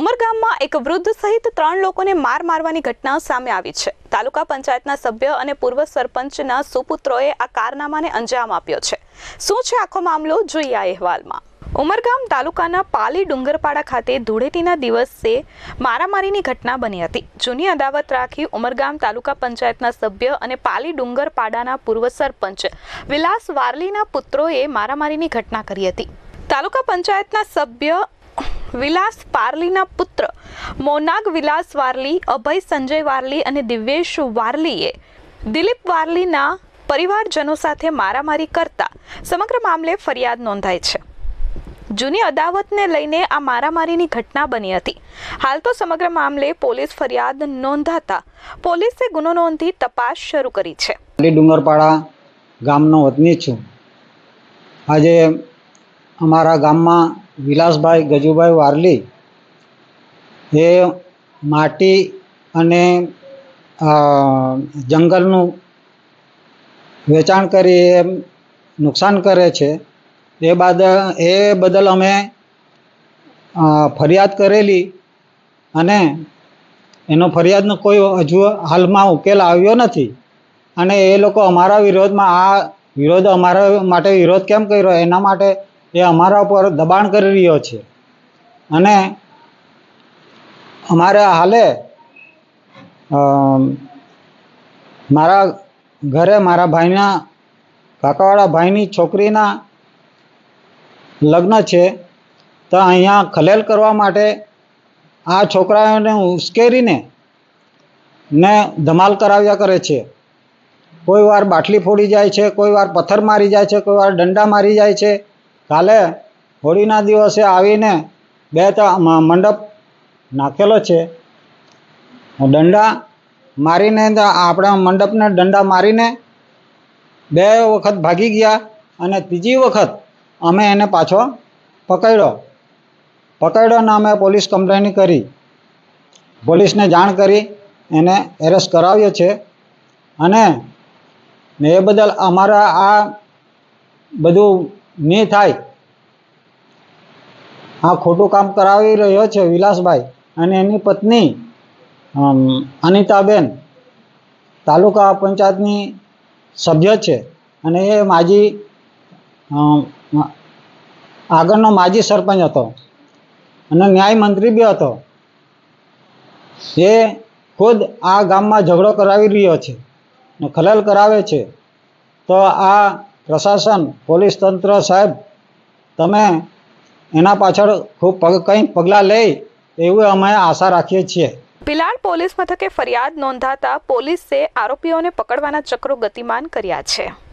ઉમરગામમાં એક વૃદ્ધ સહિત ત્રણ લોકોને માર મારવાની ઘટના સામે આવી છે. તાલુકા પંચાયતના સભ્ય અને પૂર્વ સરપંચના સુપુત્રોએ આ કારનામાને અંજામ આપ્યો છે. શું છે આખો મામલો? જોઈએ આ અહેવાલમાં. ઉમરગામ તાલુકાના પાલી ડુંગરપાડા ખાતે ધૂળેટીના દિવસે મારામારીની ઘટના બની હતી. જૂની અદાવત રાખી ઉમરગામ તાલુકા પંચાયતના સભ્ય અને પાલી ડુંગરપાડાના પૂર્વ સરપંચ વિલાસ વારલીના પુત્રોએ મારામારીની ઘટના કરી હતી. તાલુકા પંચાયતના સભ્ય વિલાસ પારલીના પુત્ર. મોનાગ વિલાસ વારલી, અભય સંજય વારલી અને દિવ્યેશ વારલીએ દિલીપ વારલીના પરિવારજનો સાથે મારામારી કરતા સમગ્ર મામલે ફરિયાદ નોંધાઈ છે. જૂની અદાવતને લઈને આ મારામારીની ઘટના બની હતી. હાલ તો સમગ્ર મામલે પોલીસ ફરિયાદ નોંધાતા પોલીસે ગુનો નોંધી તપાસ શરૂ કરી છે. ડુંગરપાડા ગામનો વતની છું. આજે અમારા ગામમાં વિલાસભાઈ ગજુભાઈ વારલી એ માટી અને જંગલનું વેચાણ કરી એ નુકસાન કરે છે. એ બાદ, એ બદલ અમે ફરિયાદ કરેલી અને એનો ફરિયાદનો કોઈ હજુ હાલમાં ઉકેલ આવ્યો નથી. અને એ લોકો અમારા વિરોધમાં, આ વિરોધ અમારા માટે વિરોધ કેમ કર્યો? એના માટે એ અમારા ઉપર દબાણ કરી રહ્યો છે. અને અમારે હાલે મારા ઘરે મારા ભાઈના, કાકાવાળા ભાઈની છોકરીના લગ્ન છે, તો અહીંયા ખલેલ કરવા માટે આ છોકરાઓને ઉશ્કેરીને ને ધમાલ કરાવ્યા કરે છે. કોઈ વાર બાટલી ફોડી જાય છે, કોઈ વાર પથ્થર મારી જાય છે, કોઈ વાર દંડા મારી જાય છે કાલે હોળીના દિવસે આવીને બે મંડપ નાખેલો છે. દંડા મારીને આપણા મંડપને દંડા મારીને બે વખત ભાગી ગયા અને ત્રીજી વખત અમે એને પાછો પકડ્યો. પકડ્યો ને અમે પોલીસ કમ્પ્લેન કરી. પોલીસને જાણ કરી એને એરેસ્ટ કરાવ્યો છે. અને એ બદલ અમારા આ બધું નહીં થાય. આ ખોટું કામ કરાવી રહ્યો છે વિલાસભાઈ અને એની પત્ની અનિતાબેન. તાલુકા પંચાયતની સભ્ય છે અને એ માજી આગળનો માજી સરપંચ હતો અને ન્યાય મંત્રી બી હતો. એ ખુદ આ ગામમાં ઝઘડો કરાવી રહ્યો છે ને ખલેલ કરાવે છે. તો આ પ્રશાસન, પોલીસ તંત્ર સાહેબ, તમે એના પાછળ ખૂબ કંઈ પગલાં લે એવું અમે આશા રાખીએ છીએ. પિલાડ પોલીસ મથકે ફરિયાદ નોંધાતા પોલીસે આરોપીઓને પકડવાના ચક્રો ગતિમાન કર્યા છે.